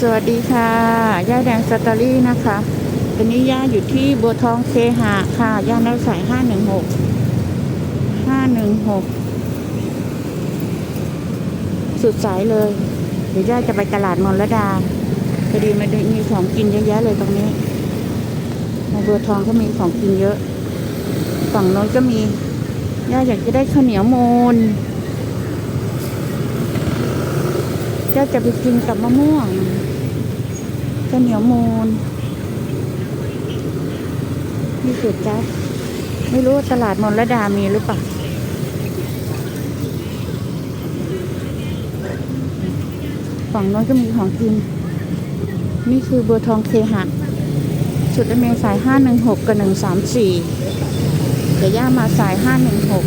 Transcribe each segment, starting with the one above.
สวัสดีค่ะย่าแดงสตอรี่นะคะ ตอนนี้ย่าอยู่ที่บัวทองเคหะค่ะ ย่านนักสายห้าหนึ่งหกห้าหนึ่งหกสุดสายเลย เดี๋ยวย่าจะไปตลาดมรดาพอดีมันมีของกินเยอะแยะเลยตรงนี้ในบัวทองก็มีของกินเยอะ ฝั่งโน้นก็มี ย่าอยากจะได้ข้าวเหนียวมูน ก็จะไปกินกับมะม่วงข้าเหนียวมูนนี่สุดจ้าไม่รู้ตลาดมนรดามีหรือเปล่าฝั่งโน้นก็มีของกิน นี่คือเบอร์ทองเคหะจุดเมสายห้าหนึ่งหกกับหนึ่งสามสี่ยวย่ามาสายห้าหนึ่งหก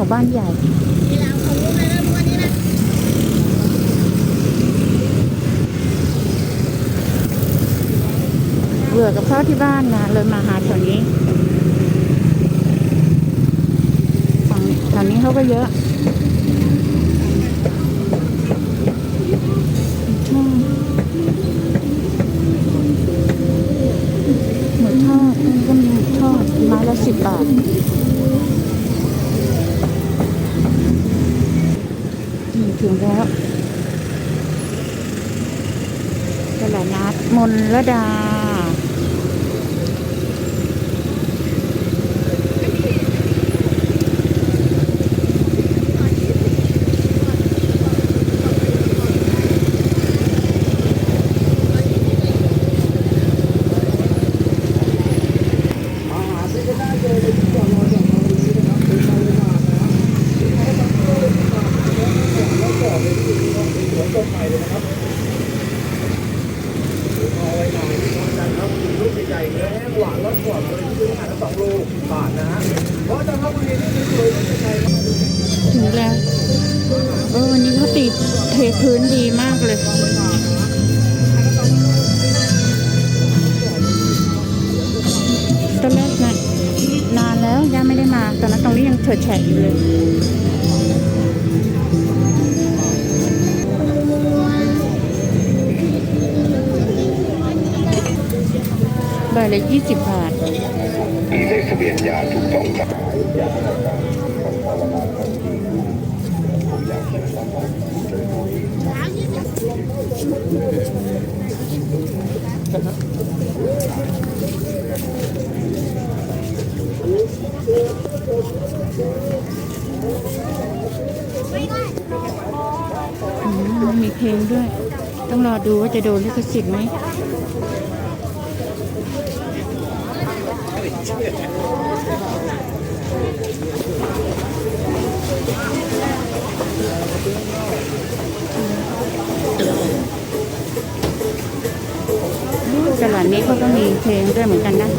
มู่บ้านนี้เขาหมู่บ้านใหญ่เบื่อกับข้าวที่บ้านนะเลยมาหาแถวนี้ฝั่งแถวนี้เขาก็เยอะชอบหมูทอดก็มีหมูทอดไม้ละสิบบาท ถึงแล้วตลาดนัดมนระดา ลูกใหญ่ๆเนื้อแห้งหวานรสกรอบเลยที่ซื้อมาทั้งสองลูกบาทนะฮะเพราะจังหวัดบุรีนี่สวยๆลูกใหญ่ๆ ถึงแล้วเออวันนี้เขาตีเท พื้นดีมากเลย ตอนแรกนะนานแล้วย่าไม่ได้มา ตอนนั้นตรงนี้ยังเฉิดแฉะอยู่เลยใบละยี่สิบบาทมีเลขทะเบียนยาถูกต้องครับอืม มีเพลงด้วย ต้องรอดูว่าจะโดนลิขสิทธิ์ไหม ตลาดนี้เขาก็มีเพลงด้วยเหมือนกันนะ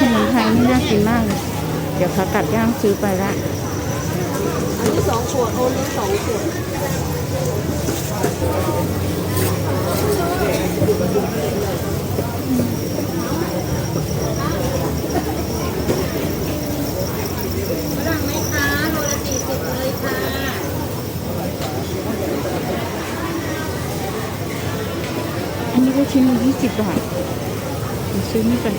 ขนมไทยนี่น่ากินมากเลยเดี๋ยวเขาตัดย่างซื้อไปละอันนี้สองขวดโอนนี้สองขวด ชิ้นละยี่สิบบาทเดี๋ยวซื้อนี่กัน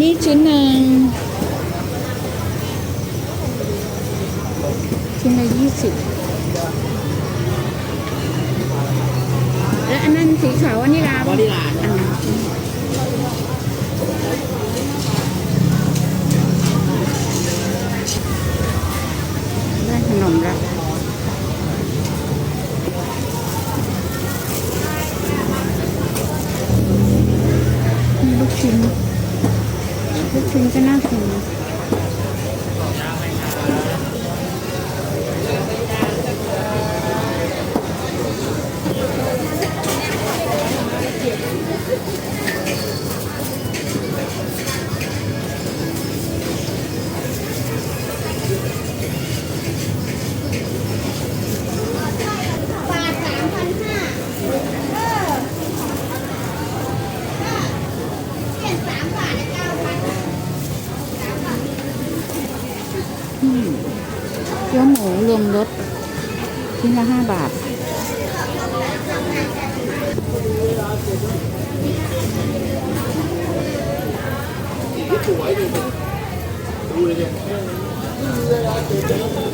นี่ชิ้นหนึ่งชิ้นละยี่สิบแล้วอันนั้นสีขาวอันนี้ลาวานิลาอ่าได้ขนมแล้ว เกี๊ยวหมูรวมรสชิ้นละห้าบาทอื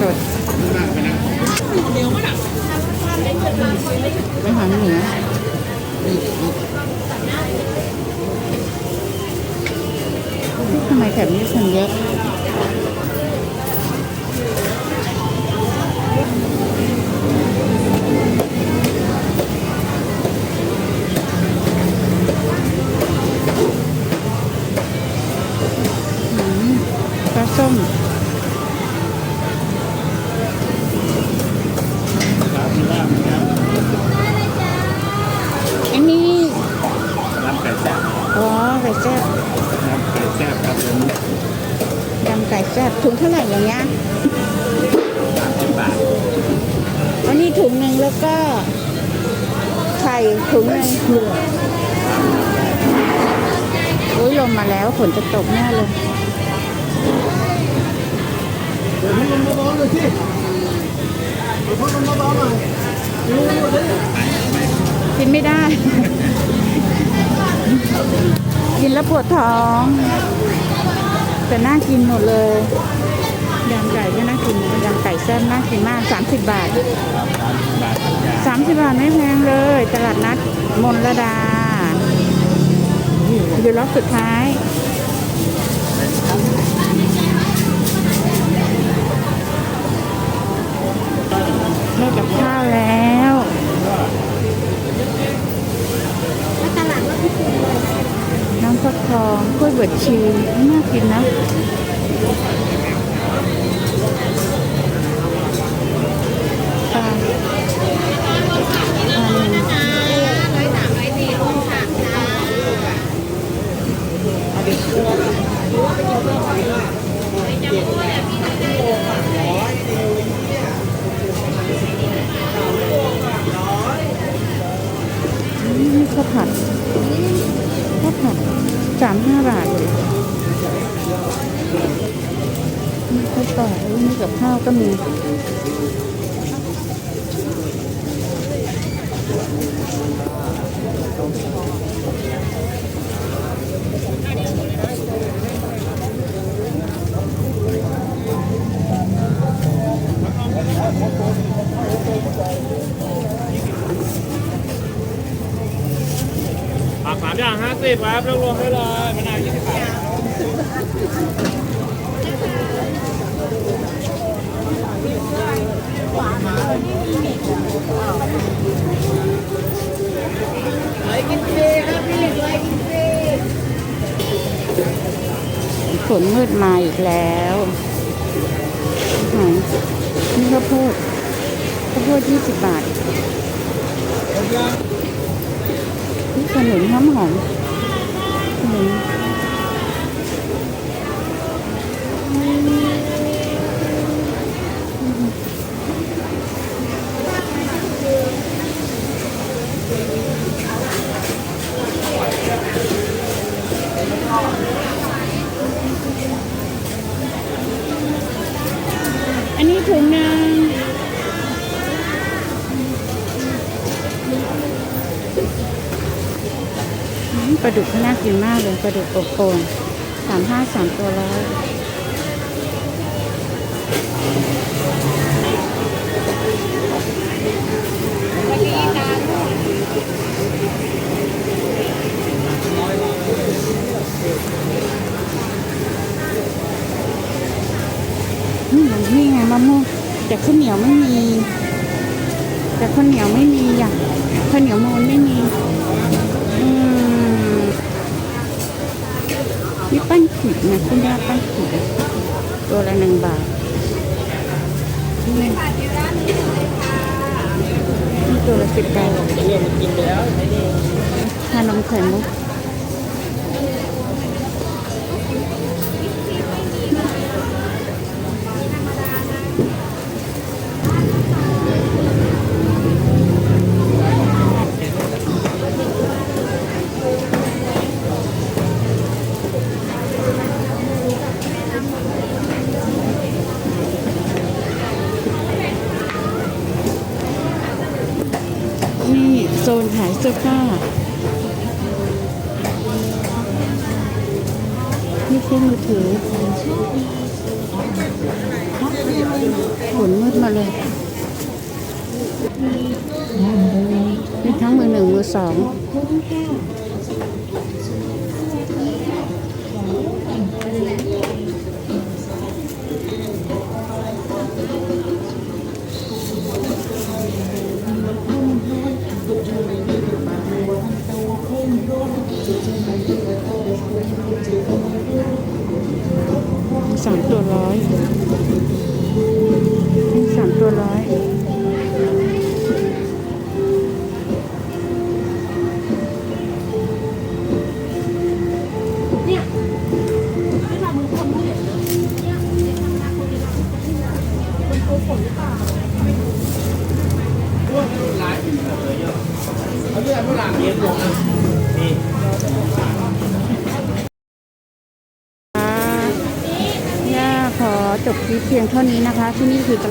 สดอาหารเหนือทำไมแถบนี้คนเยอะ ถุงหนึ่งโอ้ยลมมาแล้วฝนจะตกแน่เลยเดี๋ยวพี่ลงมาบ้องเลยสิเดี๋ยวพ่อลงมาบ้องหน่อยกินไม่ได้ กินแล้วปวดท้อง แต่น่ากินหมดเลยยำไก่ก็น่ากินยำไก่แซ่บน่ากินมาก30บาทบาท 30 บาทไม่แพงเลย ตลาดนัดมนระดา อยู่ล็อกสุดท้ายได้กับข้าวแล้วตลาดน้ำฟักทองกล้วยบดชีน่ากินนะ ก็มี ผักสามอย่างห้าสิบครับรวมๆได้เลยมะนาวยี่สิบบาท ฝนมืดมาอีกแล้วนี่ข้าวโพดข้าวโพดยี่สิบบาทนี่ขนุนหอมหอมขนุน ปลาดุกน่ากินมากเลยปลาดุกอบโป่งสามห้าสามตัวร้อยนี่นี่ไงมะม่วงแต่ข้าวเหนียวไม่มี แต่ข้าวเหนียวไม่มีอะข้าวเหนียวมูนไม่มี นี่ปั้นขิดนะคุณย่าปั้นขิดตัวละหนึ่งบาทนี่นี่ตัวละสิบบาททานนมไข่มุก นี่โซนขายเสื้อผ้านี่เครื่องมือถือฝนมืดมาเลยนี่ทั้งมือหนึ่งมือสอง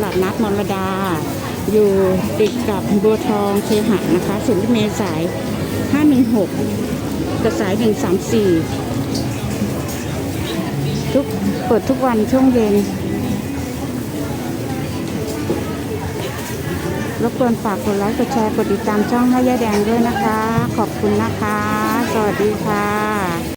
าดนัดมรดา อยู่ติดกับบัวทองเคหะนะคะสุนทรเมษาย 516กับสาย 134 ทุกเปิดทุกวันช่วงเย็นรบกวนฝากกดไลค์กดแชร์กดติดตามช่องให้ยาแดงด้วยนะคะ ขอบคุณนะคะ สวัสดีค่ะ